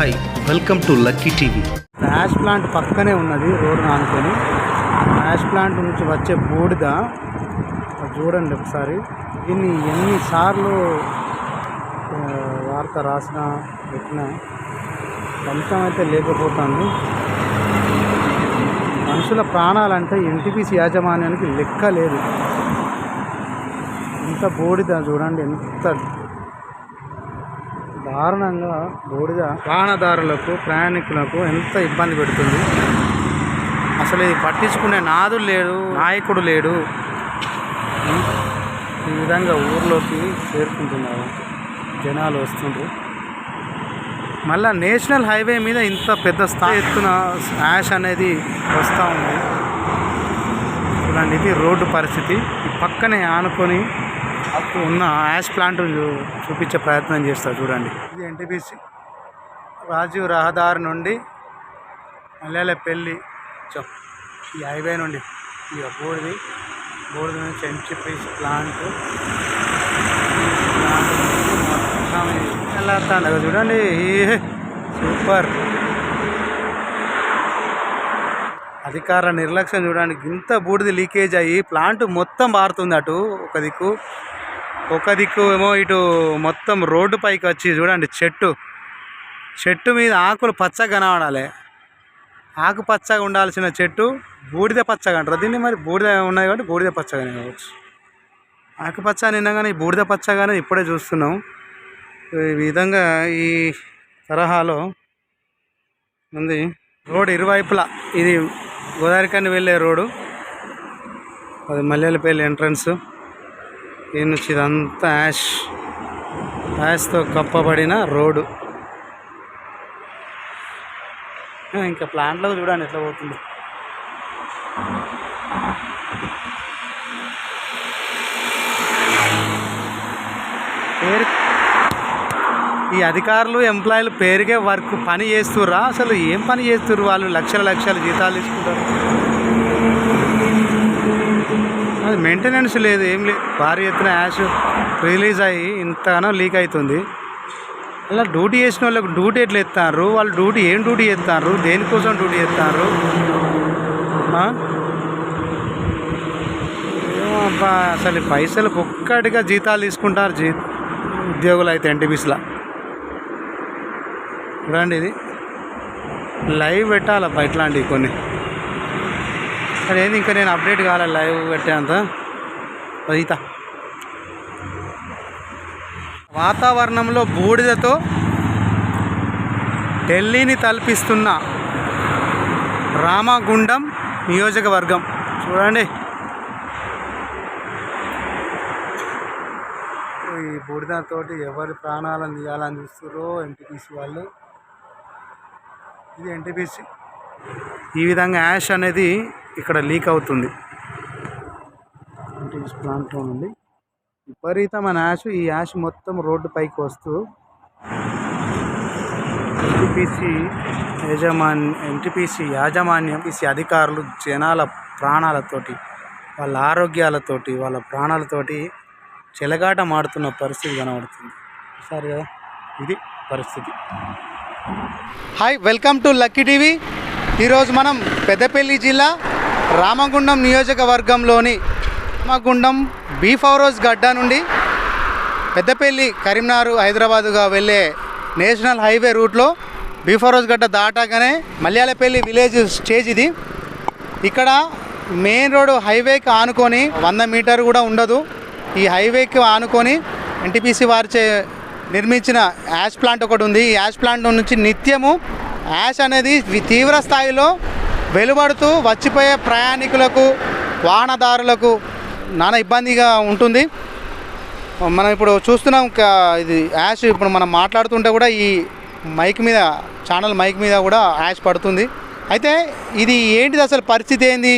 Hi welcome to lucky TV. Ash plant పక్కనే ఉన్నది road ఆనుకొని యాష్ ప్లాంట్ నుంచి వచ్చే బూడిద చూడండి ఒకసారి. దీన్ని ఎన్నిసార్లు వార్త రాసినా పెట్టినా ఫలితం అయితే లేకపోతుంది. మనుషుల ప్రాణాలంటే ఎన్టీపీసీ యాజమాన్యానికి లెక్క లేదు. ఇంత బూడిద చూడండి ఎంత దారుణంగా బూడిద వాహనదారులకు ప్రయాణికులకు ఎంత ఇబ్బంది పెడుతుంది. అసలు ఇది పట్టించుకునే నాదులు లేడు నాయకుడు లేడు. ఈ విధంగా ఊర్లోకి చేరుకుంటున్నారు జనాలు వస్తుండ్రు. మళ్ళా నేషనల్ హైవే మీద ఇంత పెద్ద స్థాయి ఎత్తున యాష్ అనేది వస్తూ ఉంది. చూడండి ఇది రోడ్డు పరిస్థితి. పక్కనే ఆనుకొని అప్పుడు ఉన్న యాష్ ప్లాంట్ చూపించే ప్రయత్నం చేస్తారు చూడండి. ఇది ఎన్టీపీసీ రాజీవ్ రహదారి నుండి మల్లెలపల్లి చ ఈ హైవే నుండి ఈ బోర్డుది బోర్డు నుంచి ఎన్టీపీసీ ప్లాంట్. వెళ్ళాడు చూడండి. సూపర్. అధికార నిర్లక్ష్యం చూడడానికి ఇంత బూడిది లీకేజ్ అయ్యి ప్లాంట్ మొత్తం మారుతుంది అటు ఒక దిక్కు. ఒక దిక్కు ఏమో ఇటు మొత్తం రోడ్డు పైకి వచ్చి చూడండి చెట్టు. చెట్టు మీద ఆకులు పచ్చగా కనబడాలి. ఆకు పచ్చగా ఉండాల్సిన చెట్టు బూడిద పచ్చగా అంటారు. దీన్ని మరి బూడిద ఉన్నాయి కాబట్టి బూడిద పచ్చగా కావచ్చు ఆకుపచ్చ నిన్నగానే బూడిద పచ్చగానే ఇప్పుడే చూస్తున్నాం. ఈ విధంగా ఈ తరహాలో ఉంది. రోడ్ ఇరువైపులా ఇది గోదావరికాన్ని వెళ్ళే రోడ్డు. అది మల్లెలపల్లి ఎంట్రన్స్. ఈ నుంచి ఇదంతా యాష్. యాష్తో కప్పబడిన రోడ్డు. ఇంకా ప్లాంట్లో చూడండి ఎట్లా పోతుంది పేరు ఈ అధికారులు ఎంప్లాయీలు పేరుకే వర్క్ పని చేస్తుర్రా? అసలు ఏం పని చేస్తుర్రు వాళ్ళు? లక్షల లక్షల జీతాలు తీసుకుంటారు. అది మెయింటెనెన్స్ లేదు ఏం లేదు. భారీ ఎత్తున యాష్ రిలీజ్ అయ్యి ఇంతగానో లీక్ అవుతుంది అలా డ్యూటీ చేసిన వాళ్ళకి డ్యూటీ ఎట్లా ఎత్తారు? వాళ్ళు డ్యూటీ ఏం డ్యూటీ చేస్తారు దేనికోసం డ్యూటీ చేస్తారు అసలు పైసలు ఒక్కటిగా జీతాలు తీసుకుంటారు జీ ఉద్యోగులు అయితే ఎన్టీపీస్లో. చూడండి ఇది. లైవ్ పెట్టాలబ్బా ఇట్లాంటివి కొన్ని? సరే ఏంది ఇంకా నేను అప్డేట్ కావాలి లైవ్ పెట్టేంత వదితా వాతావరణంలో బూడిదతో ఢిల్లీని తలపిస్తున్న రామగుండం నియోజకవర్గం. చూడండి. ఈ బూడిదతోటి ఎవరి ప్రాణాలను తీయాలని చూస్తారో ఎన్టీపీసీ వాళ్ళు. ఇది ఎన్టీపీసీ ఈ విధంగా యాష్ అనేది ఇక్కడ లీక్ అవుతుంది. ఎన్టీపీసీ ప్లాంట్లో నుండి విపరీతమైన యాష్ ఈ యాష్ మొత్తం రోడ్డు పైకి వస్తూ ఎన్టీపీసీ యజమాన్ ఎన్టీపీసీ యాజమాన్యం ఈసీ అధికారులు జనాల ప్రాణాలతోటి వాళ్ళ ఆరోగ్యాలతోటి వాళ్ళ ప్రాణాలతోటి చెలగాట మాడుతున్న పరిస్థితి కనబడుతుంది. సరే కదా? ఇది పరిస్థితి. Hi welcome to lucky TV. ఈరోజు మనం పెద్దపల్లి జిల్లా రామగుండం నియోజకవర్గంలోని రామగుండం బీ ఫౌరోజ్ గడ్డ నుండి పెద్దపల్లి కరీంనగర్ హైదరాబాదుగా వెళ్ళే నేషనల్ హైవే రూట్లో బీ ఫౌరోజ్ గడ్డ దాటాగానే మల్యాలపల్లి విలేజ్ స్టేజ్ ఇది. ఇక్కడ మెయిన్ రోడ్ హైవేకి ఆనుకొని వంద మీటర్ కూడా ఉండదు. ఈ హైవేకి ఆనుకొని ఎన్టీపీసీ వారిచే నిర్మించిన యాష్ ప్లాంట్ ఒకటి ఉంది. ఈ యాష్ ప్లాంట్ నుంచి నిత్యము యాష్ అనేది తీవ్ర స్థాయిలో వెలువడుతూ వచ్చిపోయే ప్రయాణికులకు వాహనదారులకు నానా ఇబ్బందిగా ఉంటుంది. మనం ఇప్పుడు చూస్తున్నాం ఇది యాష్ ఇప్పుడు మనం మాట్లాడుతుంటే కూడా ఈ మైక్ మీద ఛానల్ మైక్ మీద కూడా యాష్ పడుతుంది. అయితే ఇది ఏంటిది అసలు పరిస్థితి ఏంది?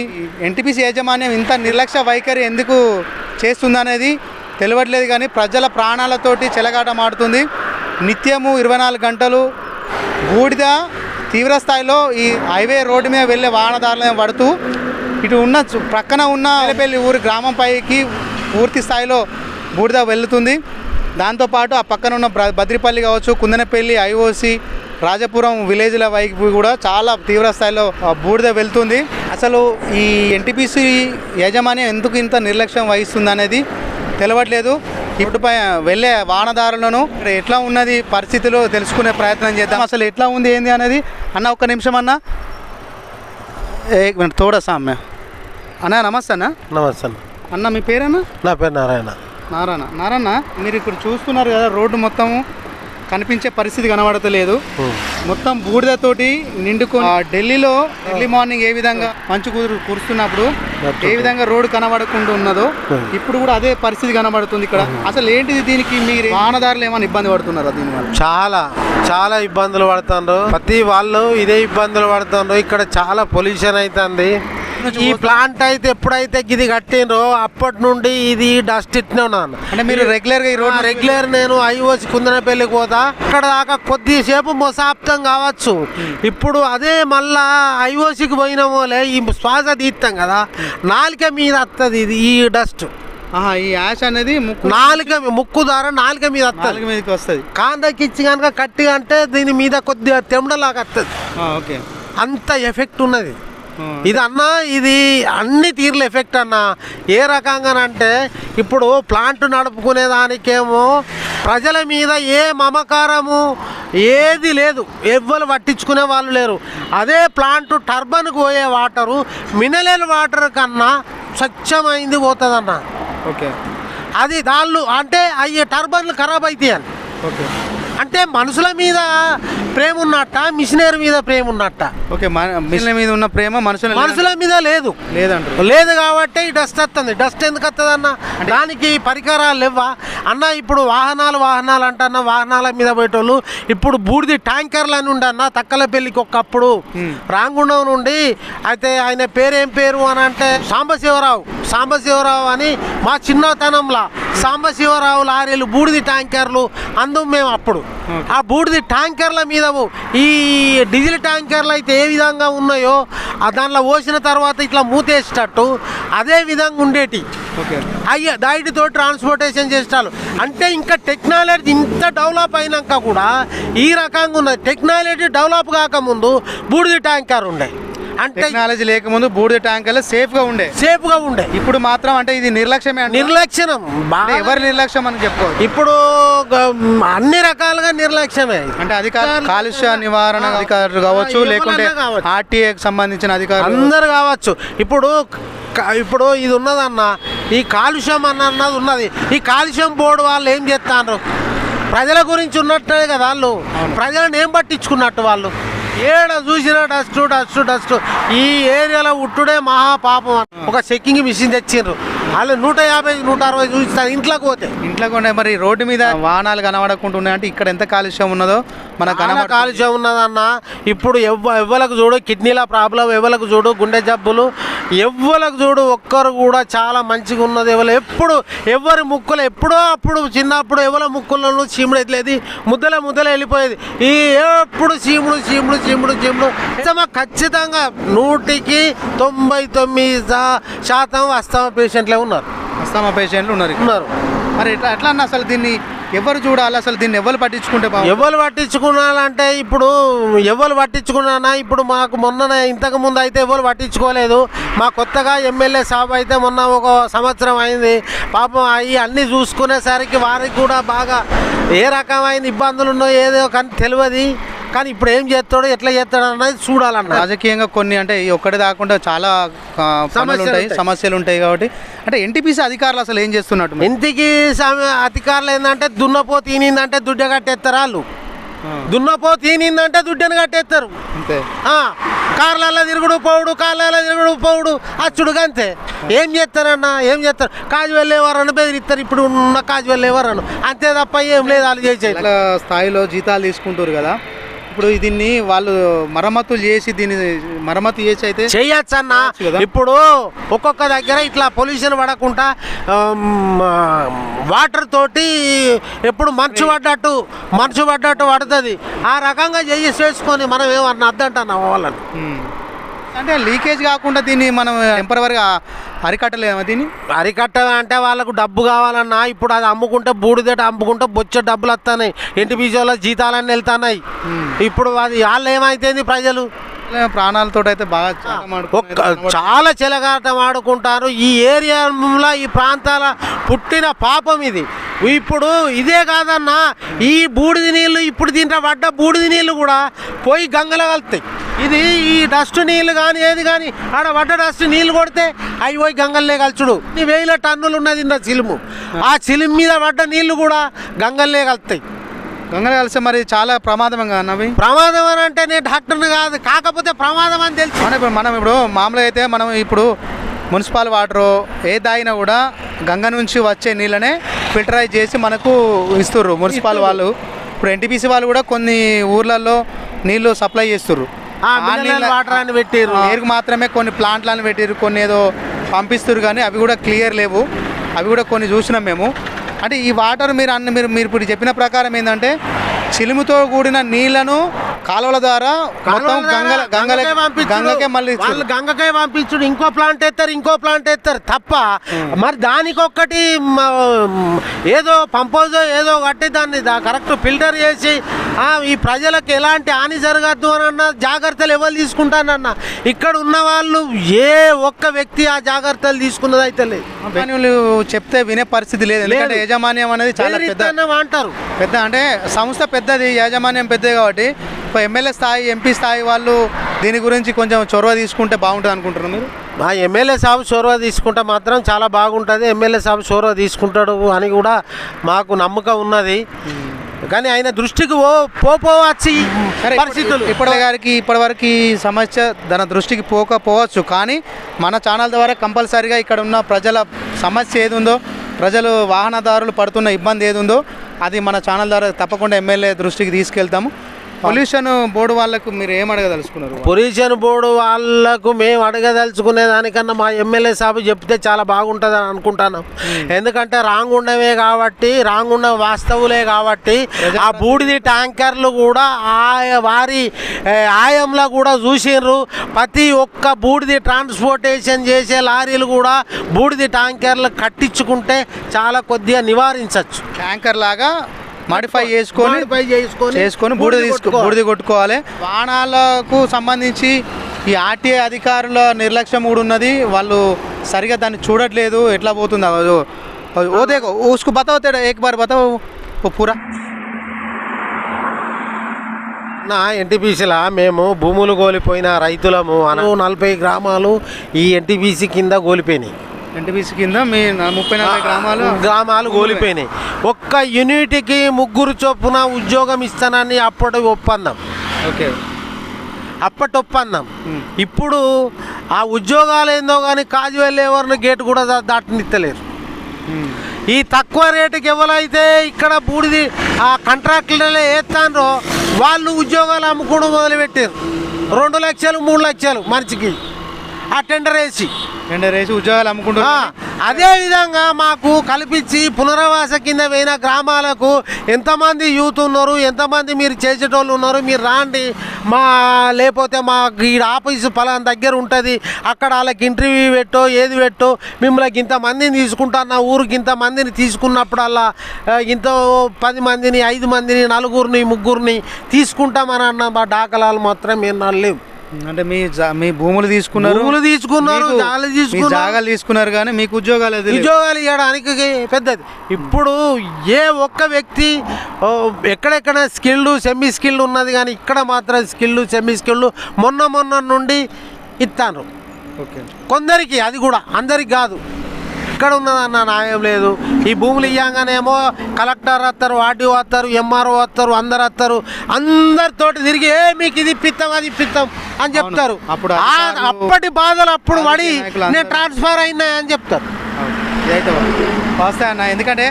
ఎన్టీపీసీ యాజమాన్యం ఇంత నిర్లక్ష్య వైఖరి ఎందుకు చేస్తుందనేది తెలియట్లేదు కానీ ప్రజల ప్రాణాలతోటి చెలగాటమాడుతుంది నిత్యము ఇరవై నాలుగు గంటలు బూడిద తీవ్ర స్థాయిలో ఈ హైవే రోడ్డు మీద వెళ్ళే వాహనదారులను పడుతూ ఇటు ఉన్న ప్రక్కన ఉన్న పెళ్ళి ఊరి గ్రామం పైకి పూర్తి స్థాయిలో బూడిద వెళ్తుంది. దాంతోపాటు ఆ పక్కన ఉన్న బద్రిపల్లి కావచ్చు కుందనపల్లి ఐఓసి రాజపురం విలేజ్ల వైపు కూడా చాలా తీవ్ర స్థాయిలో బూడిద వెళ్తుంది. అసలు ఈ ఎన్టీపీసీ యాజమాన్యం ఎందుకు ఇంత నిర్లక్ష్యం వహిస్తుంది అనేది తెలవట్లేదు. ఇటుపై వెళ్ళే వాహనదారులను ఎట్లా ఉన్నది పరిస్థితులు తెలుసుకునే ప్రయత్నం చేద్దాం. అసలు ఎట్లా ఉంది ఏంది అనేది అన్న ఒక్క నిమిషం అన్న. ఏక్ మినిట్ తోడా సామ్య. అన్న నమస్తే అన్న. నమస్తే అన్న. అన్న మీ పేరన్నా? నా పేరు నారాయణ. నారాయణ. నారాయణ మీరు ఇక్కడ చూస్తున్నారు కదా రోడ్డు మొత్తం కనిపించే పరిస్థితి కనబడతలేదు. మొత్తం బూడిదతోటి నిండుకొని ఆ ఢిల్లీలో ఎర్లీ మార్నింగ్ ఏ విధంగా మంచు కుదురు కురుస్తున్నప్పుడు ఏ విధంగా రోడ్డు కనబడకుండా ఉన్నదో ఇప్పుడు కూడా అదే పరిస్థితి కనబడుతుంది ఇక్కడ. అసలు ఏంటిది దీనికి మీరు వాహనదారులు ఏమైనా ఇబ్బంది పడుతున్నారా దీనివల్ల? చాలా చాలా ఇబ్బందులు పడుతుండ్రు. ప్రతి వాళ్ళు ఇదే ఇబ్బందులు పడుతుండ్రు. ఇక్కడ చాలా పొల్యూషన్ అవుతుంది ఈ ప్లాంట్ అయితే ఎప్పుడైతే ఇది కట్టిండ్రో అప్పటి నుండి ఇది డస్ట్ ఇట్నే ఉన్నాను. అంటే మీరు రెగ్యులర్గా ఈ రోడ్ రెగ్యులర్ నేను ఐఓసి కుందనపల్లికి పోతా. అక్కడ దాకా కొద్దిసేపు మొసాప్తం కావచ్చు. ఇప్పుడు అదే మళ్ళా ఐఓసికి పోయినామోలే ఈ శ్వాస తీస్తాం కదా. నాలిక మీద వస్తుంది ఇది ఈ డస్ట్ ఈ యాష్ అనేది ముక్కు నాలుక ముక్కు ద్వారా నాలుక మీద వస్తుంది నాలుగు మీదకి వస్తుంది. కాందకిచ్చి కనుక కట్టి అంటే దీని మీద కొద్దిగా తెమ్మడలాగా వస్తుంది ఓకే. అంత ఎఫెక్ట్ ఉన్నది. ఇది అన్న ఇది అన్ని తీర్ల ఎఫెక్ట్ అన్న. ఏ రకంగానంటే ఇప్పుడు ప్లాంట్ నడుపుకునే దానికేమో ప్రజల మీద ఏ మమకారము ఏది లేదు. ఎవ్వరు పట్టించుకునే వాళ్ళు లేరు. అదే ప్లాంట్ టర్బన్కి పోయే వాటరు మినరల్ వాటర్ కన్నా స్వచ్ఛమైంది పోతుందన్న. ఓకే. అది దాళ్ళు అంటే అయ్యే టర్బన్లు ఖరాబ్ అవుతాయి అని ఓకే. అంటే మనుషుల మీద ప్రేమ ఉన్నట్ట మిషనరీ మీద ప్రేమ ఉన్నట్ట. ఓకే మిషన్ల మీద ఉన్న ప్రేమ మనుషుల మనుషుల మీద లేదు. లేదంటారు. లేదు కాబట్టి ఈ డస్ట్ వస్తుంది. డస్ట్ ఎందుకు వస్తుంది అన్న దానికి పరికరాలు లేవా అన్న ఇప్పుడు వాహనాలు వాహనాలు అంటన్న వాహనాల మీద పోయేటోళ్ళు ఇప్పుడు బూడిది ట్యాంకర్లు అని ఉండన్న తక్కల పెళ్ళికి ఒకప్పుడు రాంగుండం నుండి అయితే ఆయన పేరు ఏం పేరు అని అంటే సాంబశివరావు. సాంబశివరావు అని మా చిన్నతనంలో సాంబశివరావు లారీలు బూడిది ట్యాంకర్లు అందు మేము అప్పుడు. ఆ బూడిది ట్యాంకర్ల మీద ఈ డీజిల్ ట్యాంకర్లు అయితే ఏ విధంగా ఉన్నాయో ఆ దాంట్లో పోసిన తర్వాత ఇట్లా మూతేసేటట్టు అదే విధంగా ఉండేటి. అయ్యా దాటితో ట్రాన్స్పోర్టేషన్ చేస్తారు. అంటే ఇంకా టెక్నాలజీ ఇంత డెవలప్ అయినాక కూడా ఈ రకంగా ఉన్నది టెక్నాలజీ డెవలప్ కాకముందు బూడిది ట్యాంకర్ ఉండే. టెక్నాలజీ లేకముందు బూడిద ట్యాంకర్లు సేఫ్గా ఉండే. సేఫ్గా ఉండే. ఇప్పుడు మాత్రం అంటే ఇది నిర్లక్ష్యమే నిర్లక్ష్యం. ఎవరి నిర్లక్ష్యం అని చెప్పుకోవచ్చు? ఇప్పుడు గ- అన్ని రకాలుగా నిర్లక్ష్యమే. అంటే అధికారులు కాలుష్య నివారణ అధికారులు కావచ్చు లేకుంటే. ఆర్టీఏకి సంబంధించిన అధికారులు అందరు కావచ్చు. ఇప్పుడు ఇప్పుడు ఇది ఉన్నదన్న ఈ కాలుష్యం అన్న అన్నది ఉన్నది. ఈ కాలుష్యం బోర్డు వాళ్ళు ఏం చేస్తాను ప్రజల గురించి ఉన్నట్టే కదా వాళ్ళు. ప్రజలను ఏం పట్టించుకున్నట్టు వాళ్ళు? ఏడ చూసినా డస్ట్ డస్ట్ డస్ట్. ఈ ఏరియాలో ఉట్టుడే మహా పాపం ఒక చెక్కింగ్ మిషన్ తెచ్చిండ్రు. వాళ్ళు నూట యాభై నూట అరవై చూపిస్తారు ఇంట్లోకి పోతే. ఇంట్లో కూడా మరి రోడ్డు మీద వాహనాలు కనబడకుండా ఉన్నాయంటే ఇక్కడ ఎంత కాలుష్యం ఉన్నదో కనబడ కాలుష్యం ఉన్నదన్న. ఇప్పుడు ఎవ్వ ఎవ్వలకు చూడు కిడ్నీల ప్రాబ్లం ఎవ్వలకు చూడు గుండె జబ్బులు ఎవ్వలకు చూడు ఒక్కరు కూడా చాలా మంచిగా ఉన్నది. ఎవరు ఎప్పుడు ఎవరి ముక్కులు ఎప్పుడో అప్పుడు చిన్నప్పుడు ఎవరి ముక్కులను చీముడు ఎట్లేదు ముద్దల ముద్దల వెళ్ళిపోయేది. ఈ ఎప్పుడు చీముడు చీముడు చీముడు చీముడు. నిజమా ఖచ్చితంగా నూటికి తొంభై తొమ్మిది శాతం అస్తమ పేషెంట్లే ఉన్నారు. అస్తమా పేషెంట్లు ఉన్నారు. ఉన్నారు. మరి ఎట్లా ఎట్లా అన్న అసలు దీన్ని ఎవరు చూడాలి? అసలు దీన్ని ఎవరు పట్టించుకుంటే ఎవరు పట్టించుకున్నాలంటే ఇప్పుడు ఎవరు పట్టించుకున్నానా? ఇప్పుడు మాకు మొన్న ఇంతకు ముందు అయితే ఎవరు పట్టించుకోలేదు. మా కొత్తగా ఎమ్మెల్యే సాబ్ అయితే మొన్న ఒక సంవత్సరం అయింది. పాపం అవి అన్నీ చూసుకునేసరికి వారికి కూడా బాగా ఏ రకమైన ఇబ్బందులు ఉన్నాయో ఏదో కానీ తెలియదు. కానీ ఇప్పుడు ఏం చేస్తాడో ఎట్లా చేస్తాడో అన్నది చూడాలన్న రాజకీయంగా కొన్ని అంటే ఈ ఒక్కటి కాకుండా చాలా సమస్యలు ఉంటాయి. సమస్యలు ఉంటాయి కాబట్టి. అంటే ఎన్టీపీసీ అధికారులు అసలు ఏం చేస్తున్నట్టు? ఇంటికి సమ- అధికారులు ఏంటంటే దున్నపో తీనిందంటే దుడ్డ కట్టేస్తారు వాళ్ళు. దున్నపో తీనిందంటే దుడ్డను కట్టేస్తారు. అంతే. కార్లలో తిరుగుడు పోవుడు కార్లలో తిరుగుడు పోవుడు అచ్చుడు అంతే ఏం చేస్తారన్న ఏం చేస్తారు? కాజు వెళ్ళేవారని బెదిరిస్తారు ఇప్పుడు ఉన్న కాజు వెళ్ళేవారను అంతే తప్ప ఏం లేదు వాళ్ళు ఇట్లా స్థాయిలో జీతాలు తీసుకుంటారు కదా. ఇప్పుడు దీన్ని వాళ్ళు మరమ్మతులు చేసి దీన్ని మరమ్మతు చేసి అయితే చేయొచ్చు అన్న. ఇప్పుడు ఒక్కొక్క దగ్గర ఇట్లా పొల్యూషన్ పడకుండా వాటర్ తోటి ఎప్పుడు మంచు పడ్డట్టు మంచు పడ్డట్టు పడుతుంది ఆ రకంగా చేసి చేసుకొని మనం ఏమన్నా అద్దంటున్నాం వాళ్ళని. అంటే లీకేజ్ కాకుండా దీన్ని మనం టెంపరీగా అరికట్టలేమా దీన్ని? అరికట్ట అంటే వాళ్ళకు డబ్బు కావాలన్నా ఇప్పుడు అది అమ్ముకుంటే బూడిదట అమ్ముకుంటే బొచ్చ డబ్బులు వస్తున్నాయి ఇంటి బీజంలో జీతాలన్నీ వెళ్తున్నాయి. ఇప్పుడు అది వాళ్ళు ఏమైతుంది ప్రజలు? ప్రాణాలతో అయితే బాగా. చాలా చెలగాటం ఆడుకుంటారు ఈ ఏరియాలో ఈ ప్రాంతాల పుట్టిన పాపం ఇది. ఇప్పుడు ఇదే కాదన్నా ఈ బూడిద నీళ్ళు ఇప్పుడు దీంట్లో పడ్డ బూడిద నీళ్ళు కూడా పోయి గంగలో కలుతాయి. ఇది ఈ డస్ట్ నీళ్ళు కానీ ఏది కానీ ఆడ పడ్డ డస్ట్ నీళ్ళు కొడితే అవి పోయి గంగల్లే కలుచుడు. ఈ వేల టన్నులు ఉన్నది ఇంత చిలుము. ఆ. చిలుము మీద పడ్డ నీళ్ళు కూడా గంగల్లే కలుతాయి గంగలు కలిస్తే మరి చాలా ప్రమాదంగా అన్నవి? ప్రమాదం అని అంటే నేను డాక్టర్ని కాదు కాకపోతే ప్రమాదం అని తెలుసు. మనం ఇప్పుడు మనం ఇప్పుడు మామూలుగా అయితే మనం ఇప్పుడు మున్సిపల్ వాటర్ ఏ తాగినా కూడా గంగ నుంచి వచ్చే నీళ్ళనే ఫిల్టరైజ్ చేసి మనకు ఇస్తుర్రు మున్సిపల్ వాళ్ళు. ఇప్పుడు ఎన్టీపీసీ వాళ్ళు కూడా కొన్ని ఊర్లలో నీళ్ళు సప్లై చేస్తుర్రు. Water అని పెట్టిర్రు. ఆ, నీరుకు మాత్రమే కొన్ని ప్లాంట్లను పెట్టిర్రు కొన్ని ఏదో పంపిస్తుర్రు కానీ అవి కూడా క్లియర్ లేవు అవి కూడా కొన్ని చూసినాం మేము అంటే ఈ వాటర్ మీరు అన్న మీరు మీరు ఇప్పుడు చెప్పిన ప్రకారం ఏంటంటే చిలుముతో కూడిన నీళ్ళను కాలువల ద్వారా మొత్తం గంగకే మళ్ళీ. వాళ్ళు గంగకే పంపించుడు. ఇంకో ప్లాంట్ ఎత్తారు ఇంకో ప్లాంట్ ఎత్తారు. తప్ప మరి దానికి ఒక్కటి మ- ఏదో పంపోజో ఏదో కట్టి దాన్ని కరెక్ట్ ఫిల్టర్ చేసి ఈ ప్రజలకు ఎలాంటి హాని జరగద్దు అని అన్న జాగ్రత్తలు ఎవరు తీసుకుంటానన్న ఇక్కడ ఉన్న వాళ్ళు ఏ ఒక్క వ్యక్తి ఆ జాగ్రత్తలు తీసుకున్నది అయితే లేదు. కంపెనీలు చెప్తే వినే పరిస్థితి లేదు. ఎందుకంటే. యాజమాన్యం అనేది చాలా పెద్ద అంటారు పెద్ద అంటే సంస్థ పెద్దది యాజమాన్యం పెద్దది కాబట్టి ఇప్పుడు ఎమ్మెల్యే స్థాయి ఎంపీ స్థాయి వాళ్ళు దీని గురించి కొంచెం చొరవ తీసుకుంటే బాగుంటుంది అనుకుంటున్నారు మీరు? మా ఎమ్మెల్యే సాబ్ చొరవ తీసుకుంటే మాత్రం చాలా బాగుంటుంది. ఎమ్మెల్యే సాబ్ చొరవ తీసుకుంటాడు అని కూడా మాకు నమ్మకం ఉన్నది. కానీ ఆయన దృష్టికి ఓ పోపోవచ్చు సరే పరిస్థితులు. ఇప్పటి గారికి ఇప్పటివరకు సమస్య తన దృష్టికి పోకపోవచ్చు కానీ మన ఛానల్ ద్వారా కంపల్సరీగా ఇక్కడ ఉన్న ప్రజల సమస్య ఏది ఉందో ప్రజలు వాహనదారులు పడుతున్న ఇబ్బంది ఏది ఉందో అది మన ఛానల్ ద్వారా తప్పకుండా ఎమ్మెల్యే దృష్టికి తీసుకెళ్తాము. పొల్యూషన్ బోర్డు వాళ్ళకు మీరు ఏం అడగదలుచుకున్నారు? పొల్యూషన్ బోర్డు వాళ్ళకు మేము అడగదలుచుకునే దానికన్నా మా ఎమ్మెల్యే సాబ్ చెప్తే చాలా బాగుంటుంది అని అనుకుంటాను ఎందుకంటే రాంగ్ ఉండవే కాబట్టి రాంగ్ ఉన్న వాస్తవులే కాబట్టి ఆ బూడిది ట్యాంకర్లు కూడా ఆ వారి ఆయంలో కూడా చూసిండ్రు ప్రతి ఒక్క బూడిది ట్రాన్స్పోర్టేషన్ చేసే లారీలు కూడా బూడిది ట్యాంకర్లు కట్టించుకుంటే చాలా కొద్దిగా నివారించవచ్చు ట్యాంకర్ లాగా మాడిఫై చేసుకొని చేసుకొని చేసుకొని బూడిద తీసుకు. బూడిద కొట్టుకోవాలి. వాహనాలకు సంబంధించి ఈ ఆర్టీఏ అధికారుల నిర్లక్ష్యం కూడా ఉన్నది. వాళ్ళు సరిగా దాన్ని చూడట్లేదు. ఎట్లా పోతుంది? అదో ఓ దేకో ఉసుకు బతావు ఏక్ బార్ బతావు పూరా. నా ఎన్టీపీసీలా మేము భూములు కోల్పోయిన రైతులము అను నలభై గ్రామాలు ఈ ఎన్టీపీసీ కింద కోల్పోయినాయి. ఎన్టీపీసీ కింద మీ ముప్పై నలభై గ్రామాలు గ్రామాలు కోల్పోయినాయి. ఒక్క యూనిట్కి ముగ్గురు చొప్పున ఉద్యోగం ఇస్తానని అప్పటి ఒప్పందం. ఓకే. అప్పటి ఒప్పందం. ఇప్పుడు ఆ ఉద్యోగాలు ఏందో కానీ కాజువెల్ ఎవరిని గేట్ కూడా దాటనిత్తలేరు. ఈ తక్కువ రేటుకి ఎవరైతే ఇక్కడ బూడిది ఆ కాంట్రాక్టులలో వేస్తానో వాళ్ళు ఉద్యోగాలు అమ్ముకోవడం మొదలుపెట్టారు రెండు లక్షలు మూడు లక్షలు మనిషికి. ఆ టెండర్ వేసి. టెండర్ వేసి ఉద్యోగాలు ఆ, అమ్ముకుంటున్నారు అదే విధంగా మాకు కల్పించి పునరావాస కింద పోయిన గ్రామాలకు ఎంతమంది యూత్ ఉన్నారు ఎంతమంది మీరు చేసేటోళ్ళు ఉన్నారు మీరు రాండి. మా లేకపోతే మా ఈ ఆఫీసు పలానా దగ్గర ఉంటుంది. అక్కడ వాళ్ళకి ఇంటర్వ్యూ పెట్టో ఏది పెట్టో మిమ్మల్ని ఇంతమందిని తీసుకుంటాను ఊరికి ఇంతమందిని తీసుకున్నప్పుడల్లా ఇంత పది మందిని ఐదు మందిని నలుగురిని ముగ్గురిని తీసుకుంటామని అన్న మా దాఖలాలు మాత్రం మేము లేవు అంటే మీ మీ భూములు తీసుకున్నారు. భూములు తీసుకున్నారు, జాగాలు తీసుకున్నారు. జాగాలు తీసుకున్నారు కానీ మీకు ఉద్యోగాలు. ఉద్యోగాలు ఇవ్వడానికి పెద్దది. ఇప్పుడు ఏ ఒక్క వ్యక్తి ఎక్కడెక్కడ స్కిల్డ్ సెమీ స్కిల్డ్ ఉన్నది కానీ ఇక్కడ మాత్రం స్కిల్డ్ సెమీ స్కిల్డ్ మొన్న మొన్న నుండి ఇస్తాను ఓకే. కొందరికి అది కూడా అందరికి కాదు. ఇక్కడ ఉన్నదన్న న్యాయం లేదు. ఈ భూములు ఇవ్వగానేమో కలెక్టర్ వస్తారు ఆర్డీఓ వస్తారు ఎంఆర్ఓ వస్తారు అందరు వస్తారు అందరితోటి తిరిగి ఏ మీకు ఇది ఇప్పిస్తాం అది ఇప్పిస్తాం అని చెప్తారు. అప్పుడు అప్పటి బాధలు అప్పుడు పడి నేను ట్రాన్స్ఫర్ అయినా అని చెప్తారు. ఇదైతే వస్తాయి అన్న. ఎందుకంటే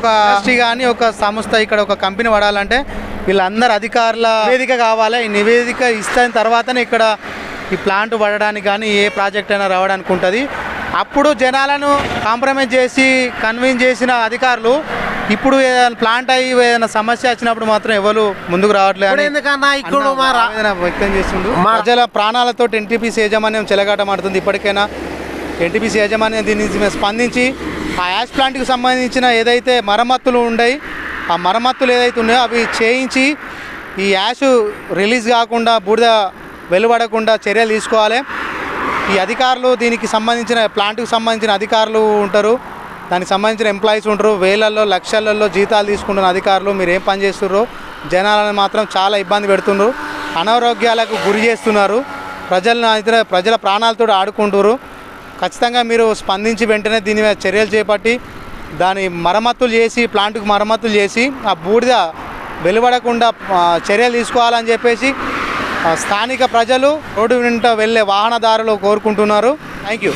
ఒక ఇండస్ట్రీ కానీ ఒక సంస్థ ఇక్కడ ఒక కంపెనీ పడాలంటే వీళ్ళందరూ అధికారుల నివేదిక కావాలి. ఈ నివేదిక ఇస్తున్న తర్వాతనే ఇక్కడ ఈ ప్లాంట్ పడడానికి కానీ ఏ ప్రాజెక్ట్ అయినా రావడానికి ఉంటుంది. అప్పుడు జనాలను కాంప్రమైజ్ చేసి కన్విన్స్ చేసిన అధికారులు ఇప్పుడు ఏదైనా ప్లాంట్ అయ్యి ఏదైనా సమస్య వచ్చినప్పుడు మాత్రం ఎవరు ముందుకు రావట్లేదు ఎందుకన్నా ఇక్కడ వ్యక్తం చేస్తుండు. మా- ప్రజల ప్రాణాలతో ఎన్టీపీసీ యాజమాన్యం చెలగాటమాడుతుంది ఇప్పటికైనా ఎన్టీపీసీ యాజమాన్యం దీని మీద స్పందించి ఆ యాష్ ప్లాంట్కి సంబంధించిన ఏదైతే మరమ్మతులు ఉన్నాయి ఆ మరమ్మతులు ఏదైతే ఉన్నాయో అవి చేయించి ఈ యాష్ రిలీజ్ కాకుండా బూడిద వెలువడకుండా చర్యలు తీసుకోవాలి. ఈ అధికారులు దీనికి సంబంధించిన ప్లాంట్కి సంబంధించిన అధికారులు ఉంటారు. దానికి సంబంధించిన ఎంప్లాయీస్ ఉంటారు. వేలల్లో లక్షలలో జీతాలు తీసుకుంటున్న అధికారులు మీరు ఏం పని చేస్తుర్రో జనాలను మాత్రం చాలా ఇబ్బంది పెడుతున్నారు అనారోగ్యాలకు గురి చేస్తున్నారు. ప్రజలను అయితే ప్రజల ప్రాణాలతో ఆడుకుంటున్నారు ఖచ్చితంగా మీరు స్పందించి వెంటనే దీని మీద చర్యలు చేపట్టి దాని మరమ్మతులు చేసి ప్లాంట్కు మరమ్మతులు చేసి ఆ బూడిద వెలువడకుండా చర్యలు తీసుకోవాలని చెప్పేసి స్థానిక ప్రజలు రోడ్డు వెంట వెళ్ళే వాహనదారులు కోరుకుంటున్నారు. Thank you